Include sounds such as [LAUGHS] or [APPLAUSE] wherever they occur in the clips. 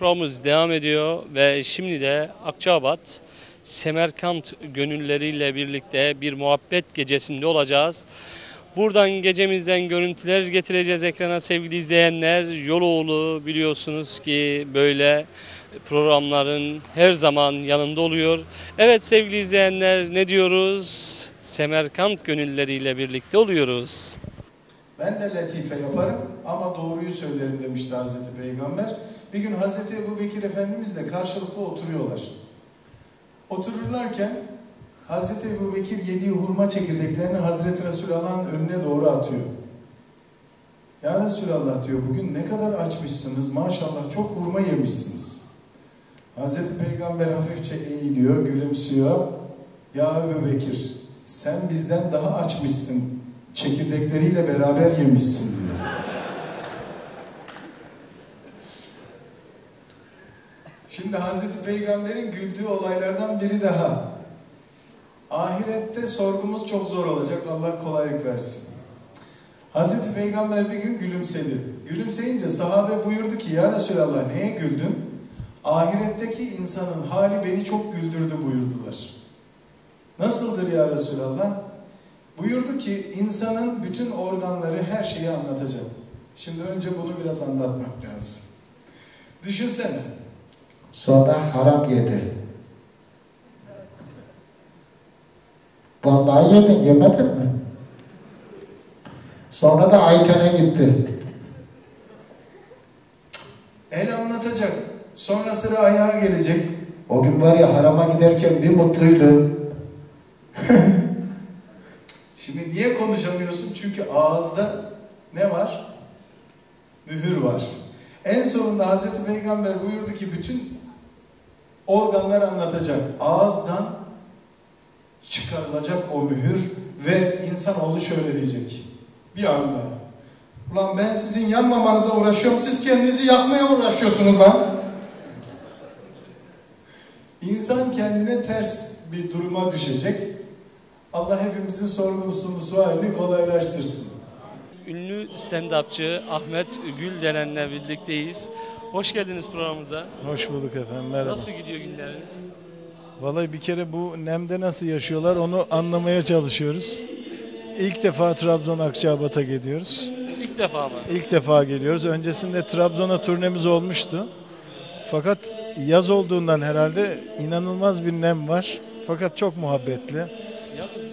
Programımız devam ediyor ve şimdi de Akçabat Semerkant gönülleriyle birlikte bir muhabbet gecesinde olacağız. Buradan gecemizden görüntüler getireceğiz ekrana sevgili izleyenler. Yoloğlu biliyorsunuz ki böyle programların her zaman yanında oluyor. Evet sevgili izleyenler ne diyoruz? Semerkant gönülleriyle birlikte oluyoruz. Ben de latife yaparım ama doğruyu söylerim demişti Hazreti Peygamber. Bir gün Hazreti Ebu Bekir Efendimizle karşılıklı oturuyorlar. Otururlarken Hazreti Ebu Bekir yediği hurma çekirdeklerini Hazreti Resulullah'ın önüne doğru atıyor. Ya Resulallah diyor bugün ne kadar açmışsınız maşallah çok hurma yemişsiniz. Hazreti Peygamber hafifçe eğiliyor, gülümsüyor. Ya Ebu Bekir sen bizden daha açmışsın çekirdekleriyle beraber yemişsin Şimdi Hazreti Peygamber'in güldüğü olaylardan biri daha. Ahirette sorgumuz çok zor olacak. Allah kolaylık versin. Hazreti Peygamber bir gün gülümsedi. Gülümseyince sahabe buyurdu ki ya Resulallah neye güldün? Ahiretteki insanın hali beni çok güldürdü buyurdular. Nasıldır ya Resulallah? Buyurdu ki insanın bütün organları her şeyi anlatacak. Şimdi önce bunu biraz anlatmak lazım. Düşünsene. Sonra haram yedi. Vallahi yedin, yemedin mi? Sonra da Ayten'e gitti. El anlatacak. Sonra sıra ayağa gelecek. O gün var ya harama giderken bir mutluydu. [LAUGHS] Şimdi niye konuşamıyorsun? Çünkü ağızda ne var? Mühür var. En sonunda Hazreti Peygamber buyurdu ki bütün organlar anlatacak. Ağızdan çıkarılacak o mühür ve insanoğlu şöyle diyecek. Bir anda. Ulan ben sizin yanmamanıza uğraşıyorum, siz kendinizi yakmaya uğraşıyorsunuz lan. İnsan kendine ters bir duruma düşecek. Allah hepimizin sorgulusunu, sualini kolaylaştırsın. Ünlü stand-upçı Ahmet Gül denenle birlikteyiz. Hoş geldiniz programımıza. Hoş bulduk efendim merhaba. Nasıl gidiyor günleriniz? Vallahi bir kere bu nemde nasıl yaşıyorlar onu anlamaya çalışıyoruz. İlk defa Trabzon Akçabat'a gidiyoruz. İlk defa mı? İlk defa geliyoruz. Öncesinde Trabzon'a turnemiz olmuştu. Fakat yaz olduğundan herhalde inanılmaz bir nem var. Fakat çok muhabbetli. Yalnız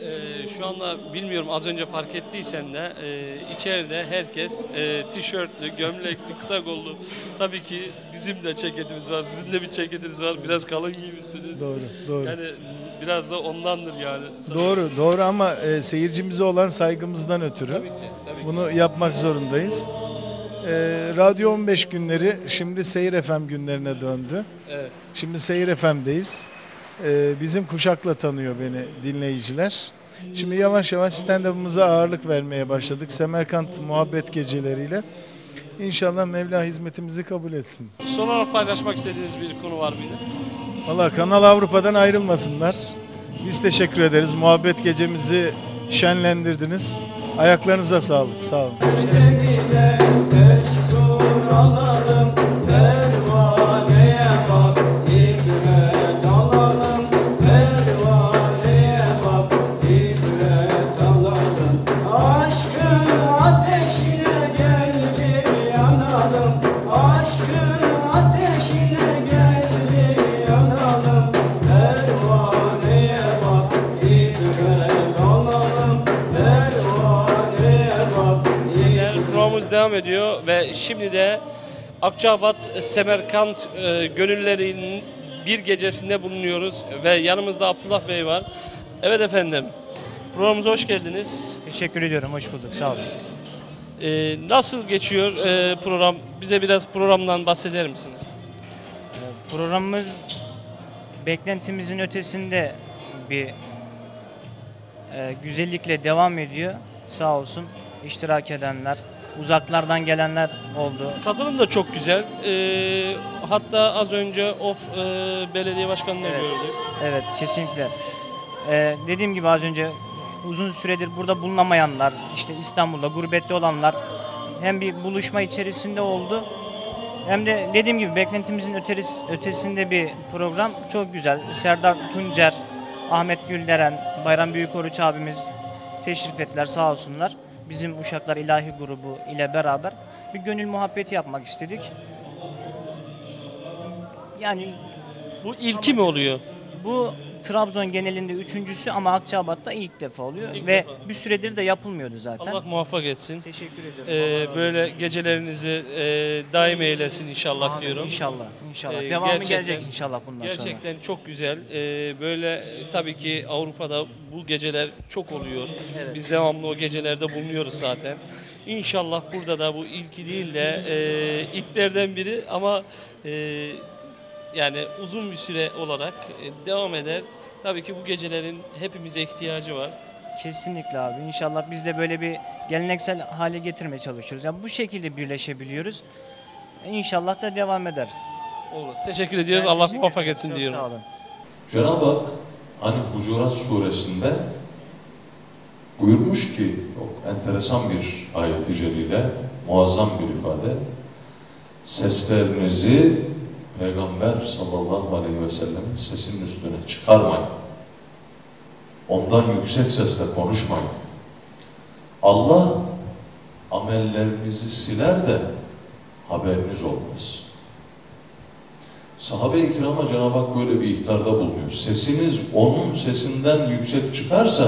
şu anda bilmiyorum az önce fark ettiysen de e, içeride herkes e, tişörtlü, gömlekli, kısa kollu. Tabii ki bizim de ceketimiz var, sizin de bir ceketiniz var. Biraz kalın giymişsiniz. Doğru, doğru. Yani biraz da ondandır yani. Doğru, doğru ama e, seyircimize olan saygımızdan ötürü Tabii ki, tabii ki. bunu yapmak zorundayız. E, Radyo 15 günleri şimdi Seyir FM günlerine döndü. Evet. Şimdi Seyir FM'deyiz. Ee, bizim kuşakla tanıyor beni dinleyiciler. Şimdi yavaş yavaş stand-up'ımıza ağırlık vermeye başladık. Semerkant muhabbet geceleriyle. İnşallah Mevla hizmetimizi kabul etsin. Son olarak paylaşmak istediğiniz bir konu var mıydı? Valla Kanal Avrupa'dan ayrılmasınlar. Biz teşekkür ederiz. Muhabbet gecemizi şenlendirdiniz. Ayaklarınıza sağlık. Sağ olun. Ediyor ve şimdi de Akçabat Semerkant e, gönüllerinin bir gecesinde bulunuyoruz ve yanımızda Abdullah Bey var. Evet efendim. Programımıza hoş geldiniz. Teşekkür ediyorum, hoş bulduk. Sağ olun. E, nasıl geçiyor e, program? Bize biraz programdan bahseder misiniz? Ee, Programımız beklentimizin ötesinde bir e, güzellikle devam ediyor. Sağ olsun iştirak edenler, uzaklardan gelenler oldu. Katılım da çok güzel. E, hatta az önce of e, belediye başkanını Evet. gördük. Evet, kesinlikle. Ee, dediğim gibi az önce uzun süredir burada bulunamayanlar, işte İstanbul'da gurbette olanlar hem bir buluşma içerisinde oldu Hem de dediğim gibi beklentimizin öteris, ötesinde bir program. Çok güzel. Serdar Tuncer, Ahmet Gülderen, Bayram Büyükoruç abimiz teşrif ettiler sağ olsunlar. Bizim Uşaklar İlahi grubu ile beraber bir gönül muhabbeti yapmak istedik. Yani Bu ilki mi oluyor? bu Trabzon genelinde üçüncüsü ama Akçabat'ta ilk defa oluyor İlk ve defa. bir süredir de yapılmıyordu zaten. Allah muvaffak etsin. Teşekkür ediyorum. Ee, Allah razı böyle gecelerinizi e, daim eylesin inşallah olsun. diyorum. İnşallah, inşallah. Ee, Devamı gerçekten- gelecek inşallah bundan sonra. Gerçekten çok güzel. Ee, böyle e, tabii ki Avrupa'da bu geceler çok oluyor. Biz devamlı o gecelerde bulunuyoruz zaten. İnşallah burada da bu ilki değil de e, ilklerden biri ama e, yani uzun bir süre olarak e, devam eder. Tabii ki bu gecelerin hepimize ihtiyacı var. Kesinlikle abi. İnşallah biz de böyle bir geleneksel hale getirmeye çalışıyoruz. Yani bu şekilde birleşebiliyoruz. İnşallah da devam eder. Olur. Teşekkür ediyoruz. Ben Allah muvaffak etsin Çok diyorum. Sağ olun. Cenab-ı Hak hani Hucurat suresinde buyurmuş ki çok enteresan bir ayet-i celile, muazzam bir ifade. Seslerinizi Peygamber sallallahu aleyhi ve sellem'in sesinin üstüne çıkarmayın. Ondan yüksek sesle konuşmayın. Allah amellerinizi siler de haberiniz olmaz. Sahabe-i kirama Cenab-ı Hak böyle bir ihtarda bulunuyor. Sesiniz onun sesinden yüksek çıkarsa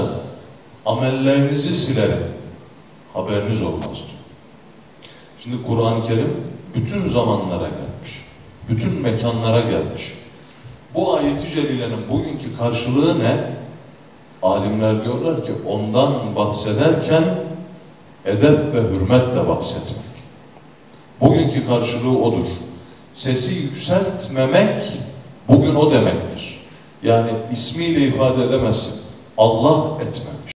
amellerinizi silerim. Haberiniz olmaz diyor. Şimdi Kur'an-ı Kerim bütün zamanlara gelmiş. Bütün mekanlara gelmiş. Bu ayeti celilenin bugünkü karşılığı ne? Alimler diyorlar ki ondan bahsederken edep ve hürmetle bahsetmek. Bugünkü karşılığı odur. Sesi yükseltmemek bugün o demektir. Yani ismiyle ifade edemezsin. Allah etmemiş.